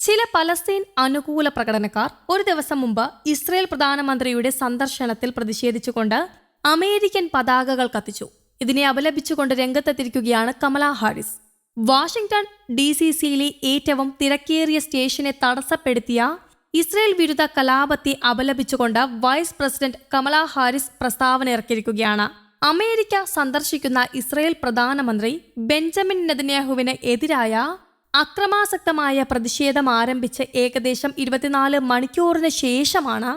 ചില പലസ്തീൻ അനുകൂല പ്രകടനക്കാർ ഒരു ദിവസം മുമ്പ് ഇസ്രയേൽ പ്രധാനമന്ത്രിയുടെ സന്ദർശനത്തിൽ പ്രതിഷേധിച്ചുകൊണ്ട് അമേരിക്കൻ പതാകകൾ കത്തിച്ചു. ഇതിനെ അപലപിച്ചുകൊണ്ട് രംഗത്തെത്തിരിക്കുകയാണ് Kamala Harris. Washington D C സിയിലെ ഏറ്റവും തിരക്കേറിയ സ്റ്റേഷനെ തടസ്സപ്പെടുത്തിയ ഇസ്രയേൽ വിരുദ്ധ കലാപത്തെ അപലപിച്ചുകൊണ്ട് വൈസ് പ്രസിഡന്റ് കമല ഹാരിസ് പ്രസ്താവന ഇറക്കിയിരിക്കുകയാണ്. അമേരിക്ക സന്ദർശിക്കുന്ന ഇസ്രയേൽ പ്രധാനമന്ത്രി ബെഞ്ചമിൻ നെതന്യാഹുവിന് എതിരായ അക്രമാസക്തമായ പ്രതിഷേധം ആരംഭിച്ച് ഏകദേശം ഇരുപത്തിനാല് മണിക്കൂറിന് ശേഷമാണ്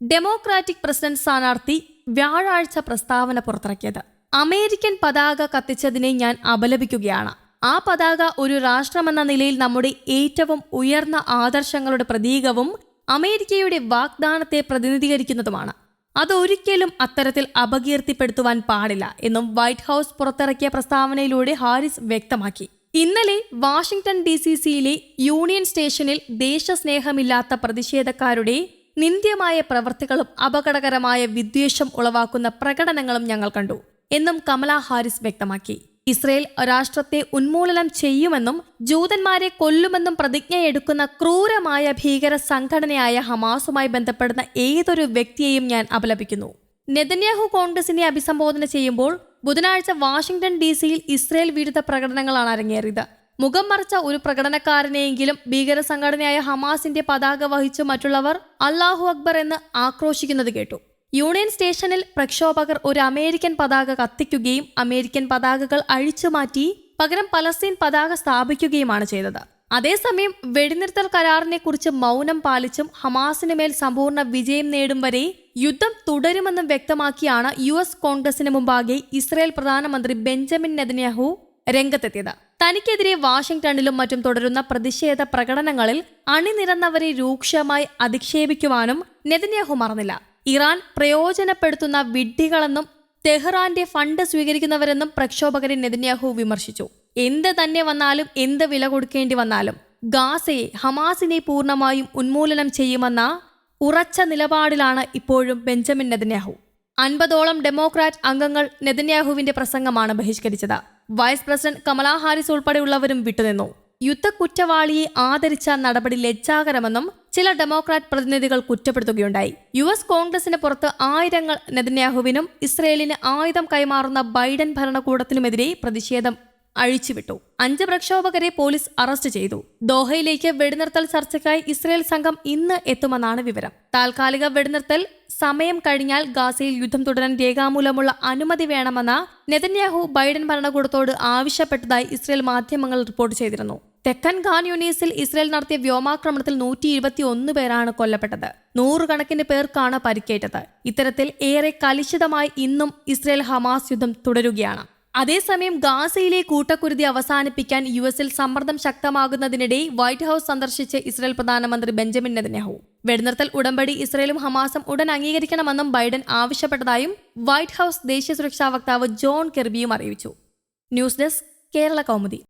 ഡെമോക്രാറ്റിക് പ്രസിഡന്റ് സ്ഥാനാർത്ഥി വ്യാഴാഴ്ച പ്രസ്താവന പുറത്തിറക്കിയത്. അമേരിക്കൻ പതാക കത്തിച്ചതിനെ ഞാൻ അപലപിക്കുകയാണ്. ആ പതാക ഒരു രാഷ്ട്രമെന്ന നിലയിൽ നമ്മുടെ ഏറ്റവും ഉയർന്ന ആദർശങ്ങളുടെ പ്രതീകവും അമേരിക്കയുടെ വാഗ്ദാനത്തെ പ്രതിനിധീകരിക്കുന്നതുമാണ്. അതൊരിക്കലും അത്തരത്തിൽ അപകീർത്തിപ്പെടുത്തുവാൻ പാടില്ല എന്നും വൈറ്റ് ഹൗസ് പുറത്തിറക്കിയ പ്രസ്താവനയിലൂടെ ഹാരിസ് വ്യക്തമാക്കി. ഇന്നലെ വാഷിംഗ്ടൺ ഡി സി സിയിലെ യൂണിയൻ സ്റ്റേഷനിൽ ദേശസ്നേഹമില്ലാത്ത പ്രതിഷേധക്കാരുടെ നിന്ദ്യമായ പ്രവൃത്തികളും അപകടകരമായ വിദ്വേഷം ഉളവാക്കുന്ന പ്രകടനങ്ങളും ഞങ്ങൾ കണ്ടു എന്നും കമല ഹാരിസ് വ്യക്തമാക്കി. ഇസ്രയേൽ രാഷ്ട്രത്തെ ഉന്മൂലനം ചെയ്യുമെന്നും ജൂതന്മാരെ കൊല്ലുമെന്നും പ്രതിജ്ഞയെടുക്കുന്ന ക്രൂരമായ ഭീകര സംഘടനയായ ഹമാസുമായി ബന്ധപ്പെടുന്ന ഏതൊരു വ്യക്തിയെയും ഞാൻ അപലപിക്കുന്നു. നെതന്യാഹു കോൺഗ്രസിനെ അഭിസംബോധന ചെയ്യുമ്പോൾ ബുധനാഴ്ച വാഷിംഗ്ടൺ ഡി സിയിൽ ഇസ്രയേൽ വിരുദ്ധ പ്രകടനങ്ങളാണ് അരങ്ങേറിയത്. മുഖം മറച്ച ഒരു പ്രകടനക്കാരനെയെങ്കിലും ഭീകര സംഘടനയായ ഹമാസിന്റെ പതാക വഹിച്ച് മറ്റുള്ളവർ അള്ളാഹു അക്ബർ എന്ന് ആക്രോശിക്കുന്നത് കേട്ടു. യൂണിയൻ സ്റ്റേഷനിൽ പ്രക്ഷോഭകർ ഒരു അമേരിക്കൻ പതാക കത്തിക്കുകയും അമേരിക്കൻ പതാകകൾ അഴിച്ചു മാറ്റി പകരം പലസ്തീൻ പതാക സ്ഥാപിക്കുകയുമാണ് ചെയ്തത്. അതേസമയം വെടിനിർത്തൽ കരാറിനെ കുറിച്ച് മൗനം പാലിച്ചും ഹമാസിന് മേൽ സമ്പൂർണ വിജയം നേടും വരെ യുദ്ധം തുടരുമെന്ന് വ്യക്തമാക്കിയാണ് യു എസ് കോൺഗ്രസിന് മുമ്പാകെ ഇസ്രായേൽ പ്രധാനമന്ത്രി ബെഞ്ചമിൻ നെതന്യാഹു രംഗത്തെത്തിയത്. തനിക്കെതിരെ വാഷിംഗ്ടണിലും മറ്റും തുടരുന്ന പ്രതിഷേധ പ്രകടനങ്ങളിൽ അണിനിരന്നവരെ രൂക്ഷമായി അധിക്ഷേപിക്കുവാനും നെതന്യാഹു മറന്നില്ല. ഇറാൻ പ്രയോജനപ്പെടുത്തുന്ന വിഡ്ഢികളെന്നും തെഹ്റാന്റെ ഫണ്ട് സ്വീകരിക്കുന്നവരെന്നും പ്രക്ഷോഭകരെ നെതന്യാഹു വിമർശിച്ചു. എന്ത് തന്നെ വന്നാലും എന്ത് വില കൊടുക്കേണ്ടി വന്നാലും ഗാസയെ ഹമാസിനെ പൂർണമായും ഉന്മൂലനം ചെയ്യുമെന്ന ഉറച്ച നിലപാടിലാണ് ഇപ്പോഴും ബെഞ്ചമിൻ നെതന്യാഹു. അൻപതോളം ഡെമോക്രാറ്റ് അംഗങ്ങൾ നെതന്യാഹുവിന്റെ പ്രസംഗമാണ് ബഹിഷ്കരിച്ചത്. വൈസ് പ്രസിഡന്റ് കമലാ ഹാരിസ് ഉൾപ്പെടെയുള്ളവരും വിട്ടുനിന്നു. യുദ്ധ കുറ്റവാളിയെ ആദരിച്ച നടപടി ലജ്ജാകരമെന്നും ചില ഡെമോക്രാറ്റ് പ്രതിനിധികൾ കുറ്റപ്പെടുത്തുകയുണ്ടായി. യു എസ് കോൺഗ്രസിന് പുറത്ത് ആയിരങ്ങൾ നെതന്യാഹുവിനും ഇസ്രയേലിന് ആയുധം കൈമാറുന്ന ബൈഡൻ ഭരണകൂടത്തിനുമെതിരെ പ്രതിഷേധം അഴിച്ചുവിട്ടു. അഞ്ച് പ്രക്ഷോഭകരെ പോലീസ് അറസ്റ്റ് ചെയ്തു. ദോഹയിലേക്ക് വെടിനിർത്തൽ ചർച്ചയ്ക്കായി ഇസ്രയേൽ സംഘം ഇന്ന് എത്തുമെന്നാണ് വിവരം. താൽക്കാലിക വെടിനിർത്തൽ സമയം കഴിഞ്ഞാൽ ഗാസയിൽ യുദ്ധം തുടരാൻ രേഖാമൂലമുള്ള അനുമതി വേണമെന്ന നെതന്യാഹു ബൈഡൻ ഭരണകൂടത്തോട് ആവശ്യപ്പെട്ടതായി ഇസ്രയേൽ മാധ്യമങ്ങൾ റിപ്പോർട്ട് ചെയ്തിരുന്നു. തെക്കൻ ഖാൻ യൂണീസിൽ ഇസ്രയേൽ നടത്തിയ വ്യോമാക്രമണത്തിൽ നൂറ്റി ഇരുപത്തി ഒന്ന് പേരാണ് കൊല്ലപ്പെട്ടത്. നൂറുകണക്കിന് പേർക്കാണ് പരിക്കേറ്റത്. ഇത്തരത്തിൽ ഏറെ കലുഷിതമായി ഇന്നും ഇസ്രയേൽ ഹമാസ് യുദ്ധം തുടരുകയാണ്. അതേസമയം ഗാസയിലെ കൂട്ടക്കുരുതി അവസാനിപ്പിക്കാൻ യു എസിൽ സമ്മർദ്ദം ശക്തമാകുന്നതിനിടെ വൈറ്റ് ഹൌസ് സന്ദർശിച്ച് ഇസ്രായേൽ പ്രധാനമന്ത്രി ബെഞ്ചമിൻ നെതന്യാഹു. വെടിനിർത്തൽ ഉടമ്പടി ഇസ്രയേലും ഹമാസും ഉടൻ അംഗീകരിക്കണമെന്നും ബൈഡൻ ആവശ്യപ്പെട്ടതായും വൈറ്റ് ഹൌസ് ദേശീയ സുരക്ഷാ വക്താവ് ജോൺ കെർബിയും അറിയിച്ചു. News desk Kerala Kaumudi.